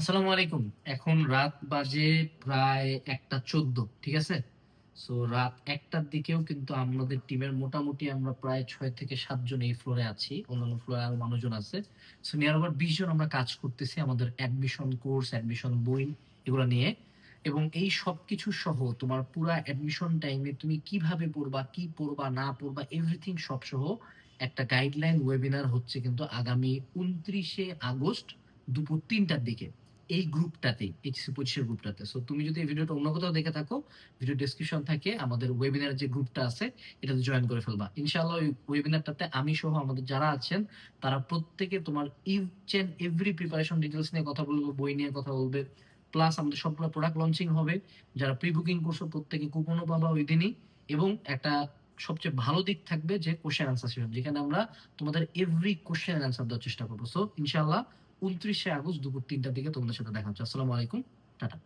আসসালামু আলাইকুম। এখন রাত বাজে প্রায় একটা চোদ্দ, ঠিক আছে? সো রাত একটার দিকেও কিন্তু আমাদের টিমের মোটামুটি আমরা প্রায় ছয় থেকে সাতজন এই ফ্লোরে আছি। অন্যান্য ফ্লোরে আরও মানুষজন আছে। সো নিয়ার ওভার বিশ জন আমরা কাজ করতেছি আমাদের অ্যাডমিশন কোর্স অ্যাডমিশন বই এগুলো নিয়ে। এবং এই সব কিছু সহ তোমার পুরা অ্যাডমিশন টাইমে তুমি কীভাবে পড়বা, কি পড়বা, না পড়বা এভরিথিং সব সহ একটা গাইডলাইন ওয়েবিনার হচ্ছে কিন্তু আগামী উনত্রিশে আগস্ট দুপুর তিনটার দিকে। এই গ্রুপটাতে এইচসি পঁচিশের গ্রুপটাতে। সো তুমি যদি এই ভিডিওটা অন্য কোথাও দেখে থাকো, ভিডিও ডিসক্রিপশন থাকে আমাদের ওয়েবিনার যে গ্রুপটা আছে, এটাতে জয়েন করে ফেলবা। ইনশাআল্লাহ ওই ওয়েবিনারটাতে আমি সহ আমাদের যারা আছেন, তারা প্রত্যেকে তোমার each and every preparation details নিয়ে কথা বলব, বই নিয়ে কথা বলবে প্লাস আমাদের সবগুলো প্রোডাক্ট লঞ্চিং হবে, যারা প্রি বুকিং করছ প্রত্যেকে কুপনও পাবা ওই দিনই, এবং একটা সবচেয়ে ভালো দিক থাকবে যে কোশ্চেন আনসার সেশন যেখানে আমরা তোমাদের এভরি কোশ্চেন আনসার দেওয়ার চেষ্টা করব। সো ইনশাল্লাহ উনত্রিশে আগস্ট দুপুর তিনটার দিকে তোমাদের সাথে দেখা হচ্ছে। আসসালামু আলাইকুম, টাটা।